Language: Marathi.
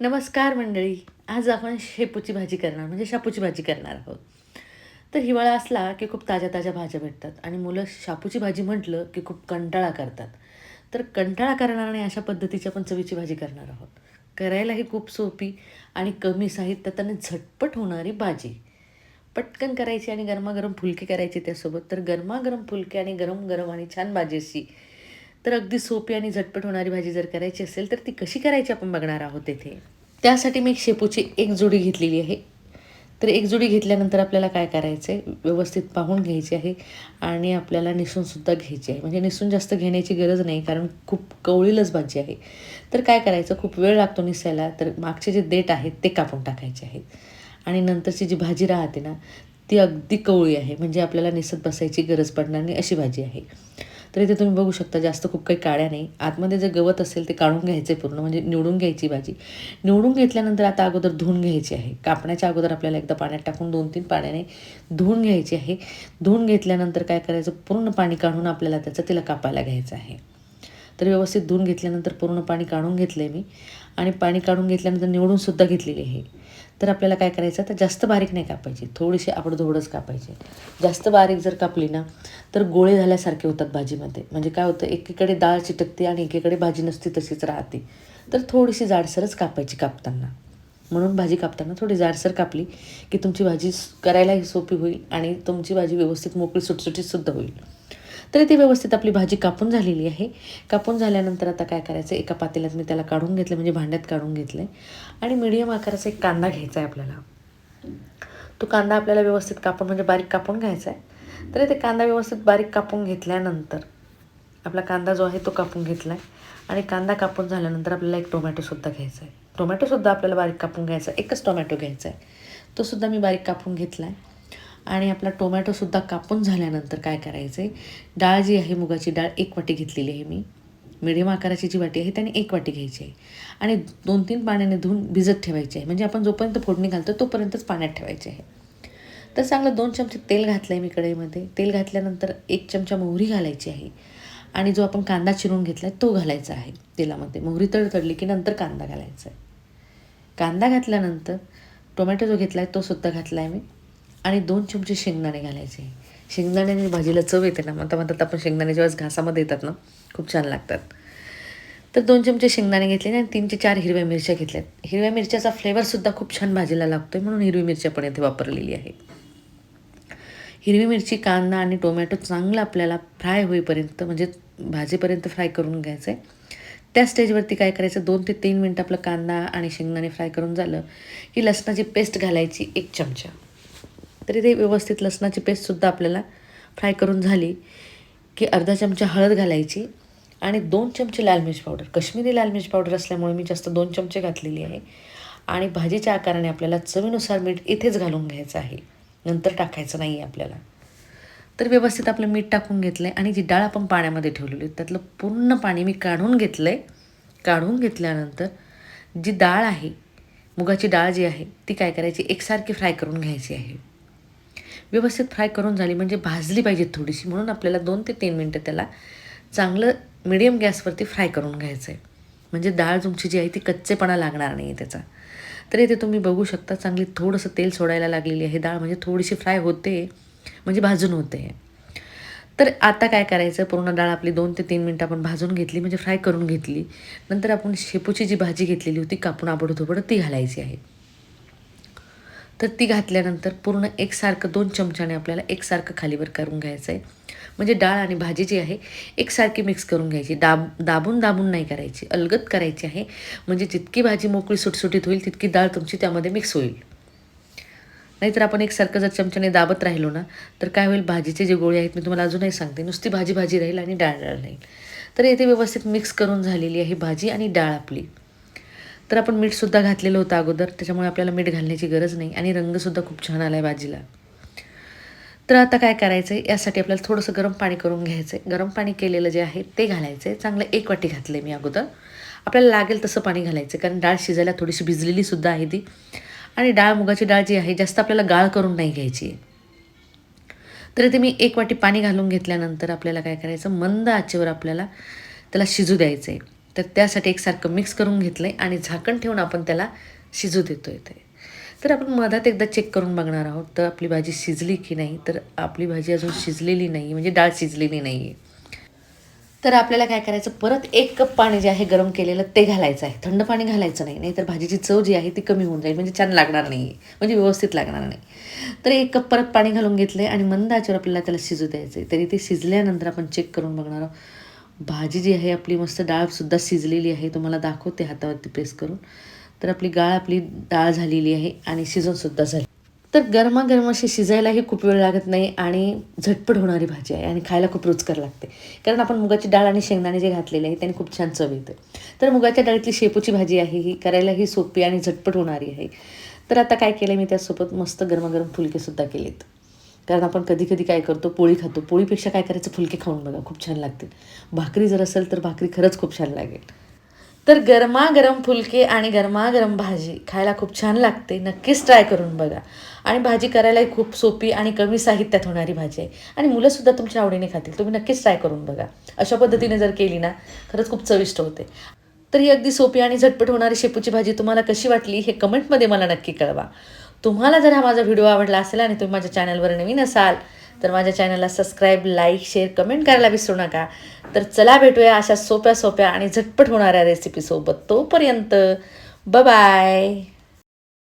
नमस्कार मंडळी. आज आपण शेपूची भाजी करणार म्हणजे शापूची भाजी करणार आहोत. तर हिवाळा असला की खूप ताज्या ताज्या भाज्या भेटतात आणि मुलं शापूची भाजी म्हटलं की खूप कंटाळा करतात. तर कंटाळा करणार नाही अशा पद्धतीची आपण चवीची भाजी करणार आहोत. करायलाही खूप सोपी आणि कमी साहित्यात आणि झटपट होणारी भाजी. पटकन करायची आणि गरमागरम फुलके करायचे त्यासोबत. तर गरमागरम फुलके आणि गरम गरम आणि छान भाजी अशी तर अगदी सोपी आणि झटपट होणारी भाजी जर करायची असेल तर ती कशी करायची आपण बघणार आहोत येथे त्यासाठी मी एक शेपूची एक जोडी घेतलेली आहे. तर एक जोडी घेतल्यानंतर आपल्याला काय करायचं आहे व्यवस्थित पाहून घ्यायची आहे आणि आपल्याला निसूनसुद्धा घ्यायची आहे. म्हणजे निसून जास्त घेण्याची गरज नाही कारण खूप कवळीलच भाजी आहे. तर काय करायचं? खूप वेळ लागतो निसायला तर मागचे जे देठ आहेत ते कापून टाकायचे आहेत. आणि नंतरची जी भाजी राहते ना ती अगदी कवळी आहे. म्हणजे आपल्याला निसत बसायची गरज पडणार नाही अशी भाजी आहे. तर इथे तुम्ही बघू शकता जास्त खूप काही काळ्या नाही. आतमध्ये जे गवत असेल ते काढून घ्यायचे पूर्ण म्हणजे निवडून घ्यायची भाजी. निवडून घेतल्यानंतर आता अगोदर धुवून घ्यायची आहे. कापण्याच्या अगोदर आपल्याला एकदा पाण्यात टाकून दोन तीन पाण्याने धुवून घ्यायची आहे. धुवून घेतल्यानंतर काय करायचं? पूर्ण पाणी काढून आपल्याला त्याचं तिला कापायला घ्यायचं आहे. तर व्यवस्थित धुवून घेतल्यानंतर पूर्ण पाणी काढून घेतलं आहे मी. आणि पाणी काढून घेतल्यानंतर निवडूनसुद्धा घेतलेली आहे. तर आपल्याला काय करायचं? तर जास्त बारीक नाही कापायची. थोडीशी आपण धोडच कापायची. जास्त बारीक जर कापली ना तर गोळे झाल्यासारखे होतात भाजीमध्ये. म्हणजे काय होतं? एकीकडे डाळ चिटकते आणि एकीकडे भाजी नसती तशीच राहते. तर थोडीशी जाडसरच कापायची कापताना. म्हणून भाजी कापताना थोडी जाडसर कापली की तुमची भाजी करायलाही सोपी होईल आणि तुमची भाजी व्यवस्थित मोकळी सुटसुटीतसुद्धा होईल. तरी ती व्यवस्थित आपली भाजी कापून झालेली आहे. कापून झाल्यानंतर आता काय करायचं? एका पातेल्यात मी त्याला काढून घेतलं म्हणजे भांड्यात काढून घेतलं. आहे आणि मीडियम आकाराचा एक कांदा घ्यायचा आहे आपल्याला. तो कांदा आपल्याला व्यवस्थित कापून म्हणजे बारीक कापून घ्यायचा आहे. तरी ते कांदा व्यवस्थित बारीक कापून घेतल्यानंतर आपला कांदा जो आहे तो कापून घेतला आहे आणि कांदा कापून झाल्यानंतर आपल्याला एक टोमॅटोसुद्धा घ्यायचा आहे. टोमॅटोसुद्धा आपल्याला बारीक कापून घ्यायचा आहे. एकच टोमॅटो घ्यायचा आहे. तोसुद्धा मी बारीक कापून घेतला आहे आणि आपला टोमॅटोसुद्धा कापून झाल्यानंतर काय करायचं आहे डाळ जी आहे मुगाची डाळ एक वाटी घेतलेली आहे मी. मिडियम आकाराची जी वाटी आहे त्याने एक वाटी घ्यायची आहे. आणि दोन तीन पाण्याने धुवून भिजत ठेवायची आहे. म्हणजे आपण जोपर्यंत फोडणी घालतो तोपर्यंतच पाण्यात ठेवायची आहे. तर चांगलं दोन चमचे तेल घातलं आहे मी कढईमध्ये. तेल घातल्यानंतर एक चमचा मोहरी घालायची आहे. आणि जो आपण कांदा चिरून घेतला आहे तो घालायचा आहे तेलामध्ये. मोहरी तडतडली की नंतर कांदा घालायचा आहे. कांदा घातल्यानंतर टोमॅटो जो घेतला आहे तो सुद्धा घातला आहे मी. आणि दोन चमचे शेंगदाणे घालायचे. शेंगदाण्याने भाजीला चव येते ना म्हणता म्हणतात आपण शेंगदाण्याच्या वेळेस घासामध्ये येतात ना खूप छान लागतात. तर दोन चमचे शेंगदाणे घेतले आणि तीन ते चार हिरव्या मिरच्या घेतल्यात. हिरव्या मिरच्याचा फ्लेवरसुद्धा खूप छान भाजीला लागतो आहे म्हणून हिरवी मिरच्या पण इथे वापरलेली आहे. हिरवी मिरची कांदा आणि टोमॅटो चांगलं आपल्याला फ्राय होईपर्यंत म्हणजे भाजीपर्यंत फ्राय करून घ्यायचं आहे त्या स्टेजवरती काय करायचं दोन ते तीन मिनटं आपलं कांदा आणि शेंगदाणे फ्राय करून झालं की लसणाची पेस्ट घालायची एक चमचा. तरी ते व्यवस्थित लसणाची पेस्टसुद्धा आपल्याला फ्राय करून झाली की अर्धा चमचा हळद घालायची आणि दोन चमचे लाल मिर्च पावडर कश्मीरी लाल मिरची पावडर असल्यामुळे मी जास्त दोन चमचे घातलेली आहे. आणि भाजीच्या आकाराने आपल्याला चवीनुसार मीठ इथेच घालून घ्यायचं आहे. नंतर टाकायचं नाही आहे आपल्याला. तर व्यवस्थित आपलं मीठ टाकून घेतलं आहे आणि जी डाळ आपण पाण्यामध्ये ठेवलेली आहे त्यातलं पूर्ण पाणी मी काढून घेतलं आहे काढून घेतल्यानंतर जी डाळ आहे मुगाची डाळ जी आहे ती काय करायची? एकसारखी फ्राय करून घ्यायची आहे. व्यवस्थित फ्राय करून झाली म्हणजे भाजली पाहिजे थोडीशी. म्हणून आपल्याला दोन ते तीन मिनटं त्याला चांगलं मिडियम गॅसवरती फ्राय करून घ्यायचं आहे म्हणजे डाळ तुमची जी आहे ती कच्चेपणा लागणार नाही आहे त्याचा. तर इथे तुम्ही बघू शकता चांगली थोडंसं तेल सोडायला लागलेली आहे डाळ म्हणजे थोडीशी फ्राय होते म्हणजे भाजून होते. तर आता काय करायचं पूर्ण डाळ आपली दोन ते तीन मिनटं आपण भाजून घेतली म्हणजे फ्राय करून घेतली. नंतर आपण शेपूची जी भाजी घेतलेली होती कापून आबडधोबड ती घालायची आहे. तर ती घातल्यानंतर पूर्ण एकसारखं दोन चमच्याने आपल्याला एकसारखं खालीवर करून घ्यायचं आहे म्हणजे डाळ आणि भाजी जी आहे एकसारखी मिक्स करून घ्यायची. दाब दाबून दाबून नाही करायची. अलगत करायची आहे. म्हणजे जितकी भाजी मोकळी सुटसुटीत होईल तितकी डाळ तुमची त्यामध्ये मिक्स होईल. नाहीतर आपण एकसारखं जर चमच्याने दाबत राहिलो ना तर काय होईल? भाजीचे जे गोळे आहेत मी तुम्हाला अजूनही सांगते. नुसती भाजी भाजी राहील आणि डाळ डाळ राहील. तर येथे व्यवस्थित मिक्स करून झालेली आहे भाजी आणि डाळ आपली. तर आपण मीठसुद्धा घातलेलं होतं अगोदर त्याच्यामुळे आपल्याला मीठ घालण्याची गरज नाही आणि रंगसुद्धा खूप छान आला आहे भाजीला तर आता काय करायचं आहे यासाठी आपल्याला थोडंसं गरम पाणी करून घ्यायचं आहे गरम पाणी केलेलं जे आहे ते घालायचं आहे चांगलं एक वाटी घातलं आहे मी अगोदर. आपल्याला लागेल तसं पाणी घालायचं आहे कारण डाळ शिजायला थोडीशी भिजलेली सुद्धा आहे ती. आणि डाळ मुगाची डाळ जी आहे जास्त आपल्याला गाळ करून नाही घ्यायची. आहे तर इथे मी एक वाटी पाणी घालून घेतल्यानंतर आपल्याला काय करायचं? मंद आचेवर आपल्याला त्याला शिजू द्यायचं आहे तर त्यासाठी एकसारखं मिक्स करून घेतलं आहे आणि झाकण ठेवून आपण त्याला शिजू देतो इथे तर आपण मधात एकदा चेक करून बघणार आहोत तर आपली भाजी शिजली की नाही? तर आपली भाजी अजून शिजलेली नाही म्हणजे डाळ शिजलेली नाही आहे तर आपल्याला काय करायचं? परत एक कप पाणी जे आहे गरम केलेलं ते घालायचं आहे. थंड पाणी घालायचं नाही नाहीतर भाजीची चव जी आहे ती कमी होऊन जाईल म्हणजे छान लागणार नाही म्हणजे व्यवस्थित लागणार नाही. तर एक कप परत पाणी घालून घेतलं आहे आणि मंद आचेवर आपल्याला त्याला शिजू द्यायचं आहे तरी ते शिजल्यानंतर आपण चेक करून बघणार आहोत. भाजी जी आहे आपली मस्त डाळसुद्धा शिजलेली आहे. तुम्हाला दाखवते हातावरती प्रेस करून. तर आपली गाळ आपली डाळ झालेली आहे आणि शिजूनसुद्धा झाली. तर गरमागरम अशी शिजायलाही खूप वेळ लागत नाही आणि झटपट होणारी भाजी आहे आणि खायला खूप रुचकर लागते. कारण आपण मुगाची डाळ आणि शेंगदाणे जे घातलेले आहे त्याने खूप छान चव येते. तर मुगाच्या डाळीतली शेपूची भाजी आहे ही करायलाही सोपी आणि झटपट होणारी आहे. तर आता काय केलं मी त्यासोबत? मस्त गरमागरम फुलकेसुद्धा केलेत. कारण आपण कधी कधी काय करतो पोळी खातो. पोळीपेक्षा काय करायचं? फुलके खाऊन बघा. खूप छान लागतील. भाकरी जर असेल तर भाकरी खरंच खूप छान लागेल. तर गरमागरम फुलके आणि गरमागरम भाजी खायला खूप छान लागते. नक्कीच ट्राय करून बघा. आणि भाजी करायलाही खूप सोपी आणि कमी साहित्यात होणारी भाजी आहे. आणि मुलंसुद्धा तुमच्या आवडीने खातील. तुम्ही नक्कीच ट्राय करून बघा. अशा पद्धतीने जर केली ना खरंच खूप चविष्ट होते. तर ही अगदी सोपी आणि झटपट होणारी शेपूची भाजी तुम्हाला कशी वाटली हे कमेंटमध्ये मला नक्की कळवा. तुम्हाला जर हा माझा व्हिडिओ आवडला असेल आणि तुम्ही माझ्या चॅनलवर नवीन असाल तर माझ्या चॅनलला सबस्क्राईब लाईक शेअर कमेंट करायला विसरू नका. तर चला भेटूया अशा सोप्या सोप्या आणि झटपट होणाऱ्या रेसिपीसोबत तोपर्यंत बाय